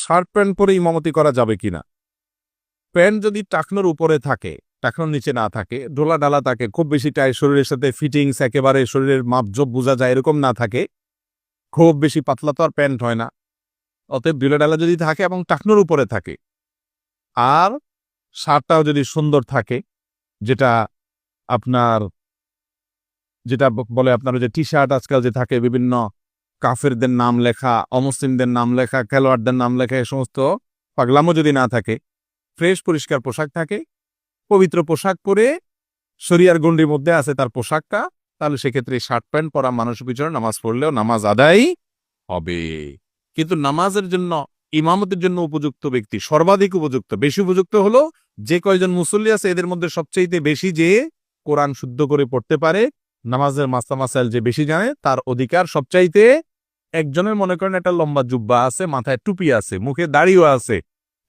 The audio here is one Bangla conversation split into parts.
শার্ট প্যান্ট পরে ইমামতি করা যাবে কিনা? প্যান্ট যদি টাকনোর উপরে থাকে, টাকনোর নিচে না থাকে ডোলা ডালা থাকে খুব বেশি টাই শরীরের সাথে ফিটিংস, একেবারে শরীরের মাপজোপ বোঝা যায় এরকম না থাকে, খুব বেশি পাতলা তো আর প্যান্ট হয় না। অতএব ডোলা ডালা যদি থাকে এবং টাকনোর উপরে থাকে, আর শার্টটাও যদি সুন্দর থাকে, যেটা আপনার, যেটা বলে আপনার যে টি শার্ট আজকাল যে থাকে বিভিন্ন কাফেরদের নাম লেখা, অমুসলিমদের নাম লেখা, খেলোয়াড়দের নাম লেখা, এ সমস্ত পাগলামো যদি না থাকে, ফ্রেশ, পরিষ্কার পোশাক থাকে, পবিত্র পোশাক পরে শরিয়ার গন্ডির মধ্যে আছে তার পোশাকটা, তাহলে সেক্ষেত্রে শার্ট প্যান্ট পরা মানুষের পিছনে নামাজ পড়লেও নামাজ আদায় হবে। কিন্তু নামাজের জন্য, ইমামতের জন্য উপযুক্ত ব্যক্তি, সর্বাধিক উপযুক্ত, বেশি উপযুক্ত হলো যে কয়জন মুসল্লি আছে, এদের মধ্যে সবচেয়ে বেশি যে কোরআন শুদ্ধ করে পড়তে পারে, নামাজের মাস্তা মাসাইল যে বেশি জানে, তার অধিকার সবচাইতে একজনের মনে করেন একটা লম্বা জুব্বা আছে, মাথায় টুপি আছে, মুখে দাড়িও আছে।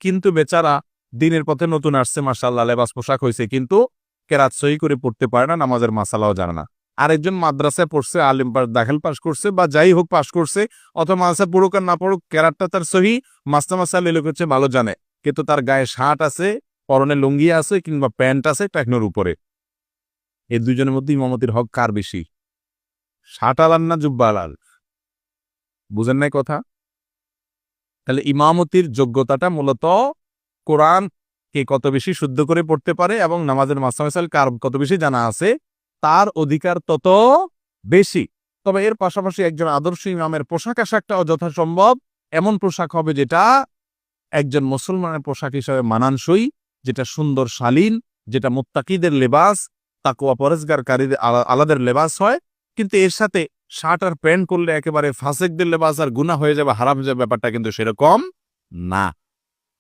কিন্তু বেচারা দিনের পথে নতুন আসছে মাসাল্লাহ লেবাস পোশাক হয়েছে কিন্তু কেরাত সহি করে পড়তে পারে না, নামাজের মাসালাও জানে না। আরেকজন মাদ্রাসায় পড়ছে, আলিম পাস, দাখিল পাস করছে, বা যাই হোক পাস করছে, অথবা মাদ্রাসা পড়ুক আর না পড়ুক, কেরাতটা তার সহি মাস্তা মাসাল এলোক হচ্ছে ভালো জানে। কিন্তু তার গায়ে শার্ট আছে, পরনে লুঙ্গি আছে, কিংবা প্যান্ট আছে, টাকনোর উপরে। এই দুজনের মধ্যে ইমামতির হক কার বেশি? শার্ট আলাল না জুব্বা আলাল বুঝেন নাই কথা? তাহলে ইমামতির যোগ্যতাটা মূলত কোরআন কে কত বেশি শুদ্ধ করে পড়তে পারে এবং নামাজের মাসামেসাল কার কত বেশি জানা আছে, তার অধিকার তত বেশি। তবে এর পাশাপাশি একজন আদর্শ ইমামের পোশাক আশাকটাও যথাসম্ভব এমন পোশাক হবে যেটা একজন মুসলমানের পোশাক হিসাবে মানানসই, যেটা সুন্দর, শালীন, যেটা মুত্তাকিদের লেবাস তাকুয়া পরেজগারকারীদের আলা- আলাদের লেবাস হয়। কিন্তু এর সাথে শার্ট আর প্যান্ট করলে একেবারে ফাসেকদের লেবাস আর গুণা হয়ে যাবে, হারাম যাবে, ব্যাপারটা কিন্তু সেরকম না।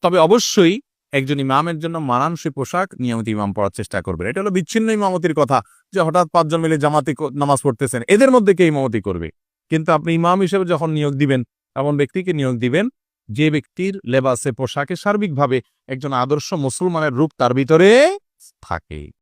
তবে অবশ্যই একজন ইমামের জন্য মানানসই পোশাক নিয়মিত ইমাম পড়ার চেষ্টা করবেন। এটা হলো বিচ্ছিন্ন ইমামতির কথা যে হঠাৎ পাঁচজন মিলে জামাতি নামাজ পড়তেছেন। এদের মধ্যে কে ইমামতি করবে? কিন্তু আপনি ইমাম হিসেবে যখন নিয়োগ দিবেন, এমন ব্যক্তিকে নিয়োগ দিবেন, যে ব্যক্তির লেবাসে পোশাকে সার্বিকভাবে একজন আদর্শ মুসলমানের রূপ তার ভিতরে থাকে।